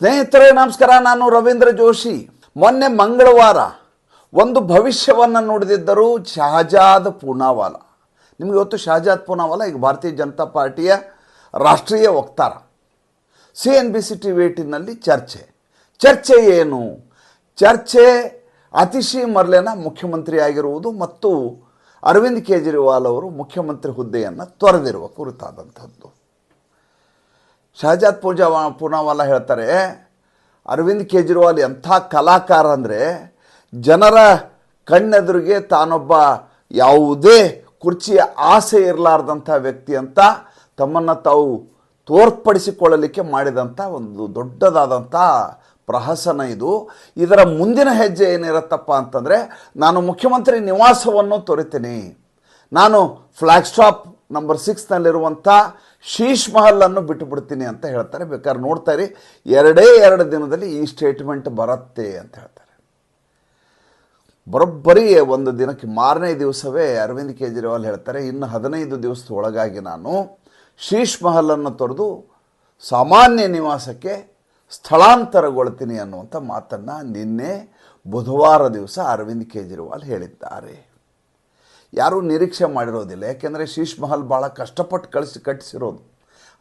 ಸ್ನೇಹಿತರೇ, ನಮಸ್ಕಾರ. ನಾನು ರವೀಂದ್ರ ಜೋಶಿ. ಮೊನ್ನೆ ಮಂಗಳವಾರ ಒಂದು ಭವಿಷ್ಯವನ್ನು ನುಡಿದಿದ್ದರು ಶಹಜಾದ್ ಪೂನಾವಾಲ. ನಿಮಗೆ ಇವತ್ತು ಶಹಜಾದ್ ಪೂನಾವಾಲ ಈಗ ಭಾರತೀಯ ಜನತಾ ಪಾರ್ಟಿಯ ರಾಷ್ಟ್ರೀಯ ವಕ್ತಾರ. C N B C T V ಏಟಿನಲ್ಲಿ ಚರ್ಚೆ. ಚರ್ಚೆ ಏನು? ಚರ್ಚೆ ಅತಿಶಿ ಮರ್ಲೆನ ಮುಖ್ಯಮಂತ್ರಿ ಆಗಿರುವುದು ಮತ್ತು ಅರವಿಂದ್ ಕೇಜ್ರಿವಾಲ್ ಅವರು ಮುಖ್ಯಮಂತ್ರಿ ಹುದ್ದೆಯನ್ನು ತೊರೆದಿರುವ ಕುರಿತಾದಂಥದ್ದು. ಶಹಜಾದ್ ಪೂಜಾ ಪೂನಾವಾಲ ಹೇಳ್ತಾರೆ, ಅರವಿಂದ್ ಕೇಜ್ರಿವಾಲ್ ಎಂಥ ಕಲಾಕಾರ ಅಂದರೆ ಜನರ ಕಣ್ಣೆದುರಿಗೆ ತಾನೊಬ್ಬ ಯಾವುದೇ ಕುರ್ಚಿಯ ಆಸೆ ಇರಲಾರ್ದಂಥ ವ್ಯಕ್ತಿ ಅಂತ ತಮ್ಮನ್ನು ತಾವು ತೋರ್ಪಡಿಸಿಕೊಳ್ಳಲಿಕ್ಕೆ ಮಾಡಿದಂಥ ಒಂದು ದೊಡ್ಡದಾದಂಥ ಪ್ರಹಸನ ಇದು. ಇದರ ಮುಂದಿನ ಹೆಜ್ಜೆ ಏನಿರುತ್ತಪ್ಪ ಅಂತಂದರೆ, ನಾನು ಮುಖ್ಯಮಂತ್ರಿ ನಿವಾಸವನ್ನು ತೊರಿತೀನಿ. ನಾನು ಫ್ಲ್ಯಾಗ್ ಸ್ಟಾಪ್ ನಂಬರ್ ಸಿಕ್ಸ್ನಲ್ಲಿರುವಂಥ ಶೀಶ್ ಮಹಲನ್ನು ಬಿಟ್ಟು ಬಿಡ್ತೀನಿ ಅಂತ ಹೇಳ್ತಾರೆ. ಬೇಕಾದ್ರೆ ನೋಡ್ತಾ ಇರಿ. ಎರಡೇ ಎರಡು ದಿನದಲ್ಲಿ ಈ ಸ್ಟೇಟ್ಮೆಂಟ್ ಬರುತ್ತೆ ಅಂತ ಹೇಳ್ತಾರೆ. ಬರೋಬ್ಬರಿ ಒಂದು ದಿನಕ್ಕೆ ಮಾರನೇ ದಿವಸವೇ ಅರವಿಂದ್ ಕೇಜ್ರಿವಾಲ್ ಹೇಳ್ತಾರೆ, ಇನ್ನು ಹದಿನೈದು ದಿವಸದ ಒಳಗಾಗಿ ನಾನು ಶೀಶ್ ಮಹಲನ್ನು ತೊರೆದು ಸಾಮಾನ್ಯ ನಿವಾಸಕ್ಕೆ ಸ್ಥಳಾಂತರಗೊಳ್ತೀನಿ ಅನ್ನುವಂಥ ಮಾತನ್ನು ನಿನ್ನೆ ಬುಧವಾರ ದಿವಸ ಅರವಿಂದ್ ಕೇಜ್ರಿವಾಲ್ ಹೇಳಿದ್ದಾರೆ. ಯಾರೂ ನಿರೀಕ್ಷೆ ಮಾಡಿರೋದಿಲ್ಲ. ಯಾಕೆಂದರೆ ಶೀಶ್ ಮಹಲ್ ಭಾಳ ಕಷ್ಟಪಟ್ಟು ಕಳಿಸಿ ಕಟ್ಟಿಸಿರೋದು.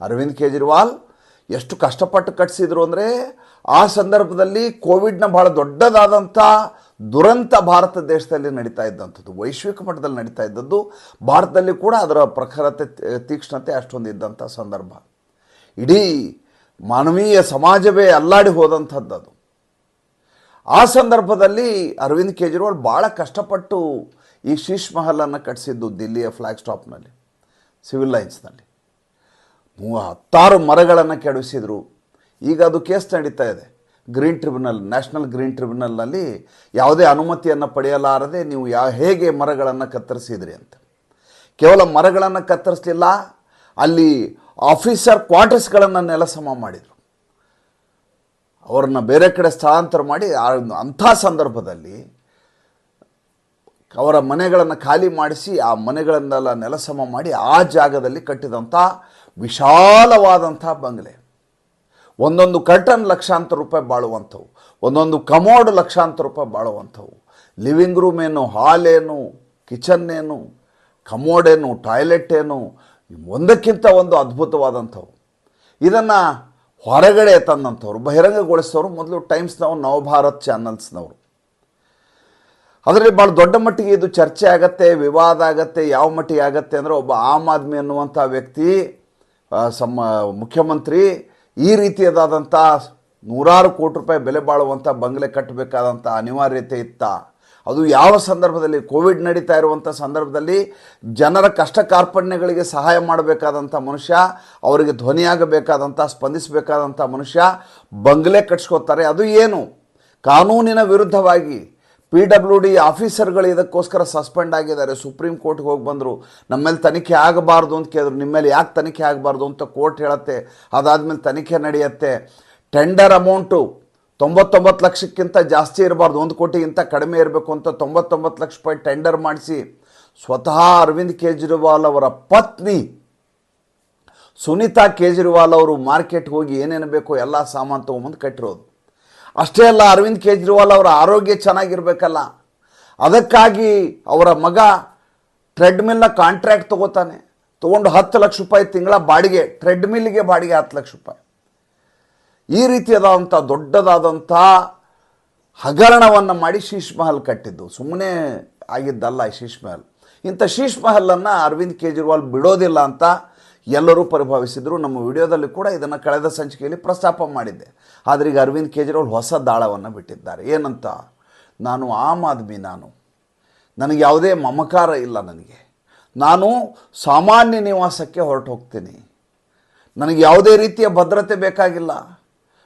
ಅರವಿಂದ್ ಕೇಜ್ರಿವಾಲ್ ಎಷ್ಟು ಕಷ್ಟಪಟ್ಟು ಕಟ್ಟಿಸಿದ್ರು ಅಂದರೆ ಆ ಸಂದರ್ಭದಲ್ಲಿ ಕೋವಿಡ್ನ ಭಾಳ ದೊಡ್ಡದಾದಂಥ ದುರಂತ ಭಾರತ ದೇಶದಲ್ಲಿ ನಡೀತಾ ಇದ್ದಂಥದ್ದು, ವೈಶ್ವಿಕ ಮಟ್ಟದಲ್ಲಿ ನಡೀತಾ ಇದ್ದದ್ದು, ಭಾರತದಲ್ಲಿ ಕೂಡ ಅದರ ಪ್ರಖರತೆ, ತೀಕ್ಷ್ಣತೆ ಅಷ್ಟೊಂದು ಇದ್ದಂಥ ಸಂದರ್ಭ. ಇಡೀ ಮಾನವೀಯ ಸಮಾಜವೇ ಅಲ್ಲಾಡಿ ಹೋದಂಥದ್ದು ಆ ಸಂದರ್ಭದಲ್ಲಿ ಅರವಿಂದ್ ಕೇಜ್ರಿವಾಲ್ ಭಾಳ ಕಷ್ಟಪಟ್ಟು ಈ ಶೀಶ್ ಮಹಲನ್ನು ಕಟ್ಟಿಸಿದ್ದು ದಿಲ್ಲಿಯ ಫ್ಲ್ಯಾಗ್ ಸ್ಟಾಪ್ನಲ್ಲಿ ಸಿವಿಲ್ ಲೈನ್ಸ್ನಲ್ಲಿ. ಮೂವ ಹತ್ತಾರು ಮರಗಳನ್ನು ಕೆಡಿಸಿದರು ಈಗ ಅದು ಕೇಸ್ ನಡೀತಾ ಇದೆ. ಗ್ರೀನ್ ಟ್ರಿಬ್ಯುನಲ್, ನ್ಯಾಷನಲ್ ಗ್ರೀನ್ ಟ್ರಿಬ್ಯುನಲ್ನಲ್ಲಿ ಯಾವುದೇ ಅನುಮತಿಯನ್ನು ಪಡೆಯಲಾರದೆ ನೀವು ಯಾವ ಹೇಗೆ ಮರಗಳನ್ನು ಕತ್ತರಿಸಿದ್ರಿ ಅಂತ. ಕೇವಲ ಮರಗಳನ್ನು ಕತ್ತರಿಸಲಿಲ್ಲ, ಅಲ್ಲಿ ಆಫೀಸರ್ ಕ್ವಾರ್ಟರ್ಸ್ಗಳನ್ನು ನೆಲಸಮ ಮಾಡಿದರು. ಅವರನ್ನು ಬೇರೆ ಕಡೆ ಸ್ಥಳಾಂತರ ಮಾಡಿ ಅಂಥ ಸಂದರ್ಭದಲ್ಲಿ ಅವರ ಮನೆಗಳನ್ನು ಖಾಲಿ ಮಾಡಿಸಿ ಆ ಮನೆಗಳನ್ನೆಲ್ಲ ನೆಲಸಮ ಮಾಡಿ ಆ ಜಾಗದಲ್ಲಿ ಕಟ್ಟಿದಂಥ ವಿಶಾಲವಾದಂಥ ಬಂಗಲೆ. ಒಂದೊಂದು ಕರ್ಟನ್ ಲಕ್ಷಾಂತರ ರೂಪಾಯಿ ಬಾಳುವಂಥವು. ಒಂದೊಂದು ಕಮೋಡ್ ಲಕ್ಷಾಂತರ ರೂಪಾಯಿ ಬಾಳುವಂಥವು. ಲಿವಿಂಗ್ ರೂಮ್ ಏನು ಹಾಲ್ ಏನು ಕಿಚನ್ ಏನು ಕಮೋಡ್ ಏನು ಟಾಯ್ಲೆಟ್ ಏನು ಒಂದಕ್ಕಿಂತ ಒಂದು ಅದ್ಭುತವಾದಂಥವು. ಇದನ್ನು ಹೊರಗಡೆ ತಂದಂಥವ್ರು, ಬಹಿರಂಗಗೊಳಿಸೋರು ಮೊದಲು ಟೈಮ್ಸ್ನವರು, ನವಭಾರತ್ ಚಾನಲ್ಸ್ನವರು. ಅದರಲ್ಲಿ ಭಾಳ ದೊಡ್ಡ ಮಟ್ಟಿಗೆ ಇದು ಚರ್ಚೆ ಆಗತ್ತೆ, ವಿವಾದ ಆಗತ್ತೆ, ಯಾವ ಮಟ್ಟಿಗೆ ಆಗತ್ತೆ ಅಂದರೆ ಒಬ್ಬ ಆಮ್ ಆದ್ಮಿ ಅನ್ನುವಂಥ ವ್ಯಕ್ತಿ ಸಮ ಮುಖ್ಯಮಂತ್ರಿ, ಈ ರೀತಿಯದಾದಂಥ ನೂರಾರು ಕೋಟಿ ರೂಪಾಯಿ ಬೆಲೆ ಬಾಳುವಂಥ ಬಂಗಲೆ ಕಟ್ಟಬೇಕಾದಂಥ ಅನಿವಾರ್ಯತೆ ಇತ್ತ. ಅದು ಯಾವ ಸಂದರ್ಭದಲ್ಲಿ, ಕೋವಿಡ್ ನಡೀತಾ ಇರುವಂಥ ಸಂದರ್ಭದಲ್ಲಿ ಜನರ ಕಷ್ಟ ಕಾರ್ಪಣ್ಯಗಳಿಗೆ ಸಹಾಯ ಮಾಡಬೇಕಾದಂಥ ಮನುಷ್ಯ, ಅವರಿಗೆ ಧ್ವನಿಯಾಗಬೇಕಾದಂಥ, ಸ್ಪಂದಿಸಬೇಕಾದಂಥ ಮನುಷ್ಯ ಬಂಗಲೆ ಕಟ್ಸ್ಕೊತಾರೆ. ಅದು ಏನು? ಕಾನೂನಿನ ವಿರುದ್ಧವಾಗಿ ಪಿ ಡಬ್ಲ್ಯೂ ಡಿ ಆಫೀಸರ್ಗಳು ಇದಕ್ಕೋಸ್ಕರ ಸಸ್ಪೆಂಡ್ ಆಗಿದ್ದಾರೆ. ಸುಪ್ರೀಂ ಕೋರ್ಟ್ಗೆ ಹೋಗಿ ಬಂದರು. ನಮ್ಮ ಮೇಲೆ ತನಿಖೆ ಆಗಬಾರ್ದು ಅಂತ ಕೇಳಿದ್ರು. ನಿಮ್ಮ ಮೇಲೆ ಯಾಕೆ ತನಿಖೆ ಆಗಬಾರ್ದು ಅಂತ ಕೋರ್ಟ್ ಹೇಳುತ್ತೆ. ಅದಾದಮೇಲೆ ತನಿಖೆ ನಡೆಯುತ್ತೆ. ಟೆಂಡರ್ ಅಮೌಂಟು ತೊಂಬತ್ತೊಂಬತ್ತು ಲಕ್ಷಕ್ಕಿಂತ ಜಾಸ್ತಿ ಇರಬಾರ್ದು. ಒಂದು ಕೋಟಿಗಿಂತ ಕಡಿಮೆ ಇರಬೇಕು ಅಂತ ತೊಂಬತ್ತೊಂಬತ್ತು ಲಕ್ಷ ರೂಪಾಯಿ ಟೆಂಡರ್ ಮಾಡಿಸಿ ಸ್ವತಃ ಅರವಿಂದ್ ಕೇಜ್ರಿವಾಲ್ ಅವರ ಪತ್ನಿ ಸುನೀತಾ ಕೇಜ್ರಿವಾಲ್ ಅವರು ಮಾರ್ಕೆಟ್ಗೆ ಹೋಗಿ ಏನೇನು ಬೇಕೋ ಎಲ್ಲ ಸಾಮಾನು ತೊಗೊಂಬಂದು ಕಟ್ಟಿರೋದು. ಅಷ್ಟೇ ಅಲ್ಲ, ಅರವಿಂದ್ ಕೇಜ್ರಿವಾಲ್ ಅವರ ಆರೋಗ್ಯ ಚೆನ್ನಾಗಿರ್ಬೇಕಲ್ಲ. ಅದಕ್ಕಾಗಿ ಅವರ ಮಗ ಟ್ರೆಡ್ಮಿಲ್ನ ಕಾಂಟ್ರ್ಯಾಕ್ಟ್ ತಗೋತಾನೆ. ತೊಗೊಂಡು ಹತ್ತು ಲಕ್ಷ ರೂಪಾಯಿ ತಿಂಗಳ ಬಾಡಿಗೆ ಟ್ರೆಡ್ಮಿಲ್ಗೆ ಬಾಡಿಗೆ ಹತ್ತು ಲಕ್ಷ ರೂಪಾಯಿ. ಈ ರೀತಿಯಾದಂಥ, ದೊಡ್ಡದಾದಂಥ ಹಗರಣವನ್ನು ಮಾಡಿ ಶೀಶ್ ಮಹಲ್ ಕಟ್ಟಿದ್ದು. ಸುಮ್ಮನೆ ಆಗಿದ್ದಲ್ಲ ಶೀಶ್ ಮಹಲ್. ಇಂಥ ಶೀಶ್ ಮಹಲನ್ನು ಅರವಿಂದ್ ಕೇಜ್ರಿವಾಲ್ ಬಿಡೋದಿಲ್ಲ ಅಂತ ಎಲ್ಲರೂ ಪರಿಭಾವಿಸಿದರು. ನಮ್ಮ ವಿಡಿಯೋದಲ್ಲಿ ಕೂಡ ಇದನ್ನು ಕಳೆದ ಸಂಚಿಕೆಯಲ್ಲಿ ಪ್ರಸ್ತಾಪ ಮಾಡಿದ್ದೆ. ಆದರೆ ಈಗ ಅರವಿಂದ್ ಕೇಜ್ರಿವಾಲ್ ಹೊಸ ದಾಳವನ್ನು ಬಿಟ್ಟಿದ್ದಾರೆ. ಏನಂತ? ನಾನು ಆಮ್ ಆದ್ಮಿ ನಾನು. ನನಗೆ ಯಾವುದೇ ಮಮಕಾರ ಇಲ್ಲ ನನಗೆ. ನಾನು ಸಾಮಾನ್ಯ ನಿವಾಸಕ್ಕೆ ಹೊರಟು ಹೋಗ್ತೀನಿ ನನಗೆ ಯಾವುದೇ ರೀತಿಯ ಭದ್ರತೆ ಬೇಕಾಗಿಲ್ಲ.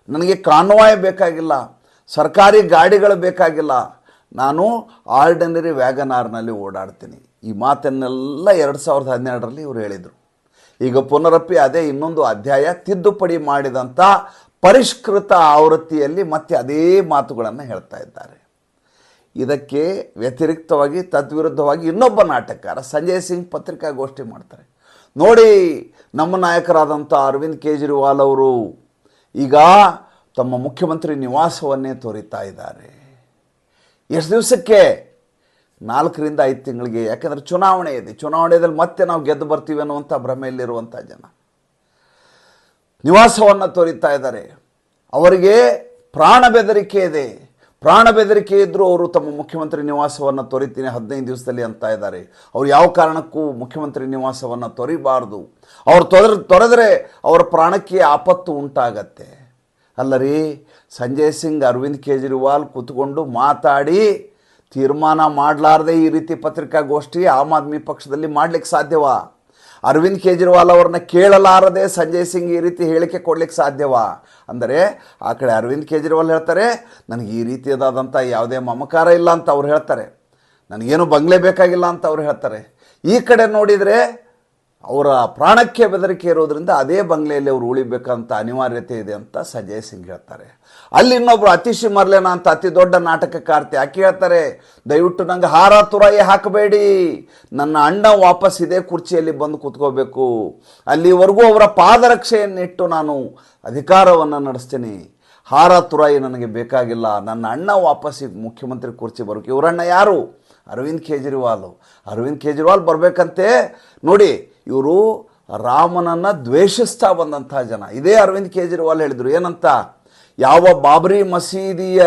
ನನಗೆ ಕಾನ್ವಾಯ್ ಬೇಕಾಗಿಲ್ಲ. ಸರ್ಕಾರಿ ಗಾಡಿಗಳು ಬೇಕಾಗಿಲ್ಲ. ನಾನು ಆರ್ಡಿನರಿ ವ್ಯಾಗನಾರ್ನಲ್ಲಿ ಓಡಾಡ್ತೀನಿ. ಈ ಮಾತನ್ನೆಲ್ಲ ಎರಡು ಸಾವಿರದ ಹನ್ನೆರಡರಲ್ಲಿ ಇವರು ಹೇಳಿದರು. ಈಗ ಪುನರಪ್ಪಿ ಅದೇ ಇನ್ನೊಂದು ಅಧ್ಯಾಯ ತಿದ್ದುಪಡಿ ಮಾಡಿದಂಥ ಪರಿಷ್ಕೃತ ಆವೃತ್ತಿಯಲ್ಲಿ ಮತ್ತೆ ಅದೇ ಮಾತುಗಳನ್ನು ಹೇಳ್ತಾ ಇದ್ದಾರೆ. ಇದಕ್ಕೆ ವ್ಯತಿರಿಕ್ತವಾಗಿ ತದ್ವಿರುದ್ಧವಾಗಿ ಇನ್ನೊಬ್ಬ ನಾಟಕಕಾರ ಸಂಜಯ್ ಸಿಂಗ್ ಪತ್ರಿಕಾಗೋಷ್ಠಿ ಮಾಡ್ತಾರೆ. ನೋಡಿ ನಮ್ಮ ನಾಯಕರಾದಂಥ ಅರವಿಂದ್ ಕೇಜ್ರಿವಾಲ್ ಅವರು ಈಗ ತಮ್ಮ ಮುಖ್ಯಮಂತ್ರಿ ನಿವಾಸವನ್ನೇ ತೋರಿತಾ ಇದ್ದಾರೆ. ಎಷ್ಟು ದಿವಸಕ್ಕೆ ನಾಲ್ಕರಿಂದ ಐದು ತಿಂಗಳಿಗೆ, ಯಾಕೆಂದರೆ ಚುನಾವಣೆ ಇದೆ. ಚುನಾವಣೆಯಲ್ಲಿ ಮತ್ತೆ ನಾವು ಗೆದ್ದು ಬರ್ತೀವಿ ಅನ್ನುವಂಥ ಭ್ರಮೆಯಲ್ಲಿರುವಂಥ ಜನ. ನಿವಾಸವನ್ನು ತೋರಿತಾ ಇದ್ದಾರೆ. ಅವರಿಗೆ ಪ್ರಾಣ ಬೆದರಿಕೆ ಇದೆ. ಪ್ರಾಣ ಬೆದರಿಕೆ ಇದ್ದರೂ ಅವರು ತಮ್ಮ ಮುಖ್ಯಮಂತ್ರಿ ನಿವಾಸವನ್ನು ತೊರಿತೀನಿ ಹದಿನೈದು ದಿವಸದಲ್ಲಿ ಅಂತ ಇದ್ದಾರೆ. ಅವರು ಯಾವ ಕಾರಣಕ್ಕೂ ಮುಖ್ಯಮಂತ್ರಿ ನಿವಾಸವನ್ನು ತೊರಿಬಾರ್ದು. ಅವರು ತೊರೆ ತೊರೆದರೆ ಅವರ ಪ್ರಾಣಕ್ಕೆ ಆಪತ್ತು ಉಂಟಾಗತ್ತೆ. ಅಲ್ಲರಿ, ಸಂಜಯ್ ಸಿಂಗ್, ಅರವಿಂದ್ ಕೇಜ್ರಿವಾಲ್ ಕೂತ್ಕೊಂಡು ಮಾತಾಡಿ ತೀರ್ಮಾನ ಮಾಡಲಾರದೆ ಈ ರೀತಿ ಪತ್ರಿಕಾಗೋಷ್ಠಿ ಆಮ್ ಆದ್ಮಿ ಪಕ್ಷದಲ್ಲಿ ಮಾಡ್ಲಿಕ್ಕೆ ಸಾಧ್ಯವಾ? ಅರವಿಂದ್ ಕೇಜ್ರಿವಾಲ್ ಅವ್ರನ್ನ ಕೇಳಲಾರದೆ ಸಂಜಯ್ ಸಿಂಗ್ ಈ ರೀತಿ ಹೇಳಿಕೆ ಕೊಡ್ಲಿಕ್ಕೆ ಸಾಧ್ಯವಾ? ಅಂದರೆ ಆ ಕಡೆ ಅರವಿಂದ್ ಕೇಜ್ರಿವಾಲ್ ಹೇಳ್ತಾರೆ, ನನಗೆ ಈ ರೀತಿಯಾದಂಥ ಯಾವುದೇ ಮಮಕಾರ ಇಲ್ಲ ಅಂತ ಅವ್ರು ಹೇಳ್ತಾರೆ. ನನಗೇನು ಬಂಗ್ಲೆ ಬೇಕಾಗಿಲ್ಲ ಅಂತ ಅವ್ರು ಹೇಳ್ತಾರೆ. ಈ ಕಡೆ ನೋಡಿದರೆ ಅವರ ಪ್ರಾಣಕ್ಕೆ ಬೆದರಿಕೆ ಇರೋದ್ರಿಂದ ಅದೇ ಬಂಗ್ಲೆಯಲ್ಲಿ ಅವರು ಉಳಿಬೇಕಂತ ಅನಿವಾರ್ಯತೆ ಇದೆ ಅಂತ ಸಂಜಯ್ ಸಿಂಗ್ ಹೇಳ್ತಾರೆ. ಅಲ್ಲಿ ಇನ್ನೊಬ್ರು ಅತಿಶಿ ಮರ್ಲೇನ ಅಂತ ಅತಿ ದೊಡ್ಡ ನಾಟಕಕಾರ್ತಿ, ಯಾಕೆ ಹೇಳ್ತಾರೆ? ದಯವಿಟ್ಟು ನಂಗೆ ಹಾರ ತುರಾಯಿ ಹಾಕಬೇಡಿ. ನನ್ನ ಅಣ್ಣ ವಾಪಸ್ ಇದೇ ಕುರ್ಚಿಯಲ್ಲಿ ಬಂದು ಕೂತ್ಕೋಬೇಕು. ಅಲ್ಲಿವರೆಗೂ ಅವರ ಪಾದರಕ್ಷೆಯನ್ನಿಟ್ಟು ನಾನು ಅಧಿಕಾರವನ್ನು ನಡೆಸ್ತೀನಿ. ಹಾರ ತುರಾಯಿ ನನಗೆ ಬೇಕಾಗಿಲ್ಲ. ನನ್ನ ಅಣ್ಣ ವಾಪಸ್ ಮುಖ್ಯಮಂತ್ರಿ ಕುರ್ಚಿ ಬರೋಕೆ. ಇವರಣ್ಣ ಯಾರು? ಅರವಿಂದ್ ಕೇಜ್ರಿವಾಲ್. ಅರವಿಂದ್ ಕೇಜ್ರಿವಾಲ್ ಬರಬೇಕಂತೆ. ನೋಡಿ ಇವರು ರಾಮನನ್ನು ದ್ವೇಷಿಸ್ತಾ ಬಂದಂಥ ಜನ. ಇದೇ ಅರವಿಂದ್ ಕೇಜ್ರಿವಾಲ್ ಹೇಳಿದರು, ಏನಂತ? ಯಾವ ಬಾಬರಿ ಮಸೀದಿಯ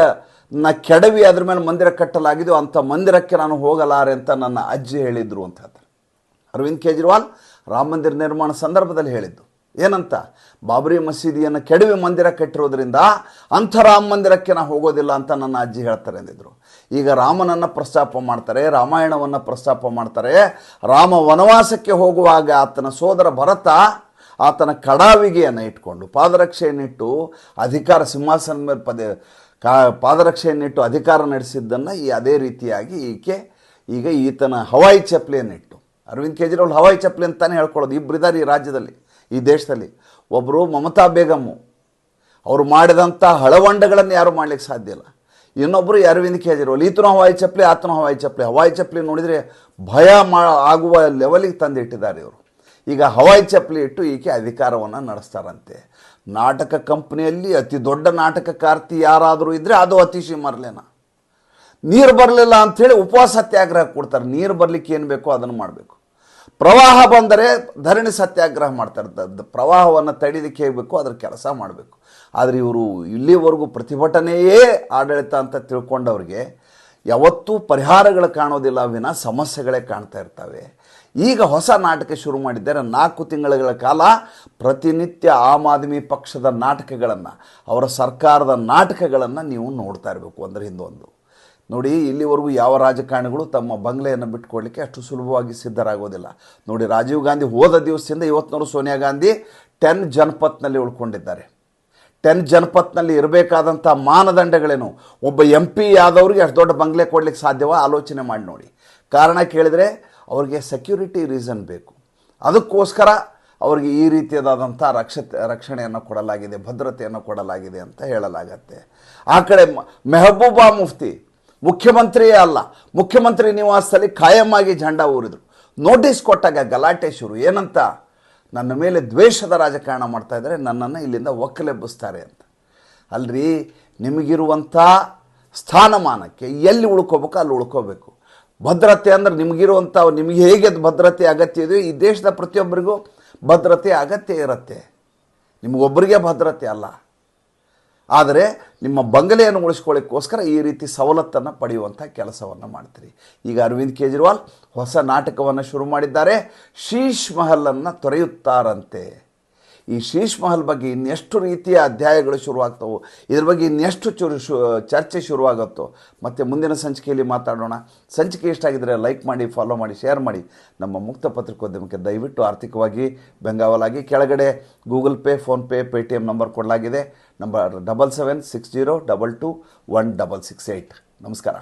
ನ ಕೆಡವಿ ಅದ್ರ ಮೇಲೆ ಮಂದಿರ ಕಟ್ಟಲಾಗಿದೆಯೋ ಅಂಥ ಮಂದಿರಕ್ಕೆ ನಾನು ಹೋಗಲಾರೆ ಅಂತ ನನ್ನ ಅಜ್ಜಿ ಹೇಳಿದರು ಅಂತ ಅರವಿಂದ್ ಕೇಜ್ರಿವಾಲ್ ರಾಮ ಮಂದಿರ ನಿರ್ಮಾಣ ಸಂದರ್ಭದಲ್ಲಿ ಹೇಳಿದ್ದು. ಏನಂತ? ಬಾಬರಿ ಮಸೀದಿಯನ್ನು ಕೆಡವಿ ಮಂದಿರ ಕಟ್ಟಿರೋದ್ರಿಂದ ಅಂಥ ರಾಮ ಮಂದಿರಕ್ಕೆ ನಾವು ಹೋಗೋದಿಲ್ಲ ಅಂತ ನನ್ನ ಅಜ್ಜಿ ಹೇಳ್ತಾರೆ ಅಂದಿದ್ರು. ಈಗ ರಾಮನನ್ನು ಪ್ರಸ್ತಾಪ ಮಾಡ್ತಾರೆ, ರಾಮಾಯಣವನ್ನು ಪ್ರಸ್ತಾಪ ಮಾಡ್ತಾರೆ. ರಾಮ ವನವಾಸಕ್ಕೆ ಹೋಗುವಾಗ ಆತನ ಸೋದರ ಭರತ ಆತನ ಕಡಾವಿಗೆಯನ್ನು ಇಟ್ಕೊಂಡು ಪಾದರಕ್ಷೆಯನ್ನಿಟ್ಟು ಅಧಿಕಾರ ಸಿಂಹಾಸನ ಮೇಲೆ ಪದೇ ಕಾ ಪಾದರಕ್ಷೆಯನ್ನಿಟ್ಟು ಅಧಿಕಾರ ನಡೆಸಿದ್ದನ್ನು ಈ ಅದೇ ರೀತಿಯಾಗಿ ಈಕೆ ಈಗ ಈತನ ಹವಾಯಿ ಚಪ್ಪಲಿಯನ್ನಿಟ್ಟು. ಅರವಿಂದ್ ಕೇಜ್ರಿವಾಲ್ ಹವಾಯಿ ಚಪ್ಪಲಿ ಅಂತಾನೆ ಹೇಳ್ಕೊಳ್ಳೋದು. ಇಬ್ಬರಿದ್ದಾರೆ ಈ ರಾಜ್ಯದಲ್ಲಿ. ಈ ದೇಶದಲ್ಲಿ ಒಬ್ಬರು ಮಮತಾ ಬೇಗಮ್ಮು ಅವರು ಮಾಡಿದಂಥ ಹಳವಂಡಗಳನ್ನು ಯಾರು ಮಾಡ್ಲಿಕ್ಕೆ ಸಾಧ್ಯ ಇಲ್ಲ. ಇನ್ನೊಬ್ಬರು ಅರವಿಂದ್ ಕೇಜ್ರಿವಾಲ್ ಈತನ ಹವಾಯಿ ಚಪ್ಪಲಿ ಆತನ ಹವಾಯಿ ಚಪ್ಪಲಿ. ಹವಾಯಿ ಚಪ್ಪಲಿ ನೋಡಿದರೆ ಭಯ ಮಾ, ಆಗುವ ಲೆವೆಲಿಗೆ ತಂದಿಟ್ಟಿದ್ದಾರೆ ಇವರು. ಈಗ ಹವಾಯಿ ಚಪ್ಪಲಿ ಇಟ್ಟು ಈಕೆ ಅಧಿಕಾರವನ್ನು ನಡೆಸ್ತಾರಂತೆ. ನಾಟಕ ಕಂಪ್ನಿಯಲ್ಲಿ ಅತಿ ದೊಡ್ಡ ನಾಟಕಕಾರ್ತಿ ಯಾರಾದರೂ ಇದ್ದರೆ ಅದು ಅತಿಶಿ ಮರಲೇನ? ನೀರು ಬರಲಿಲ್ಲ ಅಂಥೇಳಿ ಉಪವಾಸ ಸತ್ಯಾಗ್ರಹ ಕೊಡ್ತಾರೆ. ನೀರು ಬರಲಿಕ್ಕೆ ಏನು ಬೇಕೋ ಅದನ್ನು ಮಾಡಬೇಕು. ಪ್ರವಾಹ ಬಂದರೆ ಧರಣಿ ಸತ್ಯಾಗ್ರಹ ಮಾಡ್ತಾರೆ ಪ್ರವಾಹವನ್ನು ತಡಿಲಿಕ್ಕೆ ಹೇಳಬೇಕು, ಅದ್ರ ಕೆಲಸ ಮಾಡಬೇಕು. ಆದರೆ ಇವರು ಇಲ್ಲಿವರೆಗೂ ಪ್ರತಿಭಟನೆಯೇ ಆಡಳಿತ ಅಂತ ತಿಳ್ಕೊಂಡವ್ರಿಗೆ ಯಾವತ್ತೂ ಪರಿಹಾರಗಳು ಕಾಣೋದಿಲ್ಲ, ವಿನ ಸಮಸ್ಯೆಗಳೇ ಕಾಣ್ತಾ ಇರ್ತವೆ. ಈಗ ಹೊಸ ನಾಟಕ ಶುರು ಮಾಡಿದ್ದಾರೆ. ನಾಲ್ಕು ತಿಂಗಳ ಕಾಲ ಪ್ರತಿನಿತ್ಯ ಆಮ್ ಆದ್ಮಿ ಪಕ್ಷದ ನಾಟಕಗಳನ್ನು, ಅವರ ಸರ್ಕಾರದ ನಾಟಕಗಳನ್ನು ನೀವು ನೋಡ್ತಾ ಇರಬೇಕು ಅಂದರೆ ಹಿಂದೊಂದು ನೋಡಿ, ಇಲ್ಲಿವರೆಗೂ ಯಾವ ರಾಜಕಾರಣಿಗಳು ತಮ್ಮ ಬಂಗ್ಲೆಯನ್ನು ಬಿಟ್ಕೊಡ್ಲಿಕ್ಕೆ ಅಷ್ಟು ಸುಲಭವಾಗಿ ಸಿದ್ಧರಾಗೋದಿಲ್ಲ. ನೋಡಿ, ರಾಜೀವ್ ಗಾಂಧಿ ಹೋದ ದಿವಸದಿಂದ ಇವತ್ತಿನವರು ಸೋನಿಯಾ ಗಾಂಧಿ ಟೆನ್ ಜನಪತ್ನಲ್ಲಿ ಉಳ್ಕೊಂಡಿದ್ದಾರೆ. ಟೆನ್ ಜನಪತ್ನಲ್ಲಿ ಇರಬೇಕಾದಂಥ ಮಾನದಂಡಗಳೇನು? ಒಬ್ಬ ಎಂ ಪಿ ಆದವ್ರಿಗೆ ಅಷ್ಟು ದೊಡ್ಡ ಬಂಗ್ಲೆ ಕೊಡ್ಲಿಕ್ಕೆ ಸಾಧ್ಯವ? ಆಲೋಚನೆ ಮಾಡಿ ನೋಡಿ. ಕಾರಣ ಕೇಳಿದರೆ, ಅವ್ರಿಗೆ ಸೆಕ್ಯೂರಿಟಿ ರೀಸನ್ ಬೇಕು. ಅದಕ್ಕೋಸ್ಕರ ಅವರಿಗೆ ಈ ರೀತಿಯಾದಂಥ ರಕ್ಷ, ರಕ್ಷಣೆಯನ್ನು ಕೊಡಲಾಗಿದೆ, ಭದ್ರತೆಯನ್ನು ಕೊಡಲಾಗಿದೆ ಅಂತ ಹೇಳಲಾಗತ್ತೆ. ಆ ಕಡೆ ಮೆಹಬೂಬಾ ಮುಫ್ತಿ ಮುಖ್ಯಮಂತ್ರಿಯೇ ಅಲ್ಲ, ಮುಖ್ಯಮಂತ್ರಿ ನಿವಾಸದಲ್ಲಿ ಕಾಯಮಾಗಿ ಜಂಡ ಊರಿದ್ರು. ನೋಟಿಸ್ ಕೊಟ್ಟಾಗ ಗಲಾಟೆ ಶುರು. ಏನಂತ? ನನ್ನ ಮೇಲೆ ದ್ವೇಷದ ರಾಜಕಾರಣ ಇದ್ದಾರೆ ನನ್ನನ್ನು ಇಲ್ಲಿಂದ ಒಕ್ಕಲೆಬ್ಬಿಸ್ತಾರೆ ಅಂತ. ಅಲ್ರಿ ನಿಮಗಿರುವಂಥ ಸ್ಥಾನಮಾನಕ್ಕೆ ಎಲ್ಲಿ ಉಳ್ಕೋಬೇಕು ಅಲ್ಲಿ ಉಳ್ಕೋಬೇಕು. ಭದ್ರತೆ ಅಂದ್ರೆ ನಿಮಗಿರುವಂಥ ನಿಮಗೆ ಹೇಗೆ ಭದ್ರತೆ ಅಗತ್ಯ ಇದೆಯೋ ಈ ದೇಶದ ಪ್ರತಿಯೊಬ್ಬರಿಗೂ ಭದ್ರತೆ ಅಗತ್ಯ ಇರುತ್ತೆ. ನಿಮಗೊಬ್ಬರಿಗೆ ಭದ್ರತೆ ಅಲ್ಲ. ಆದರೆ ನಿಮ್ಮ ಬಂಗಲೆಯನ್ನು ಉಳಿಸ್ಕೊಳ್ಳಿಕ್ಕೋಸ್ಕರ ಈ ರೀತಿ ಸವಲತ್ತನ್ನು ಪಡೆಯುವಂಥ ಕೆಲಸವನ್ನು ಮಾಡ್ತೀರಿ. ಈಗ ಅರವಿಂದ್ ಕೇಜ್ರಿವಾಲ್ ಹೊಸ ನಾಟಕವನ್ನು ಶುರು ಮಾಡಿದ್ದಾರೆ. ಶೀಶ್ ಮಹಲನ್ನು ತೊರೆಯುತ್ತಾರಂತೆ. ಈ ಶೀಶ್ ಮಹಲ್ ಬಗ್ಗೆ ಇನ್ನೆಷ್ಟು ರೀತಿಯ ಅಧ್ಯಾಯಗಳು ಶುರುವಾಗ್ತವೋ, ಇದ್ರ ಬಗ್ಗೆ ಇನ್ನೆಷ್ಟು ಚುರು ಶು, ಚರ್ಚೆ ಶುರುವಾಗುತ್ತೋ, ಮತ್ತು ಮುಂದಿನ ಸಂಚಿಕೆಯಲ್ಲಿ ಮಾತಾಡೋಣ. ಸಂಚಿಕೆ ಇಷ್ಟ ಆಗಿದ್ದರೆ ಲೈಕ್ ಮಾಡಿ, ಫಾಲೋ ಮಾಡಿ, ಶೇರ್ ಮಾಡಿ. ನಮ್ಮ ಮುಕ್ತ ಪತ್ರಿಕೋದ್ಯಮಕ್ಕೆ ದಯವಿಟ್ಟು ಆರ್ಥಿಕವಾಗಿ ಬೆಂಗಾವಲಾಗಿ ಕೆಳಗಡೆ Google Pay PhonePe Paytm number ಕೊಡಲಾಗಿದೆ. Number double seven six zero double two one double six eight ನಮಸ್ಕಾರ.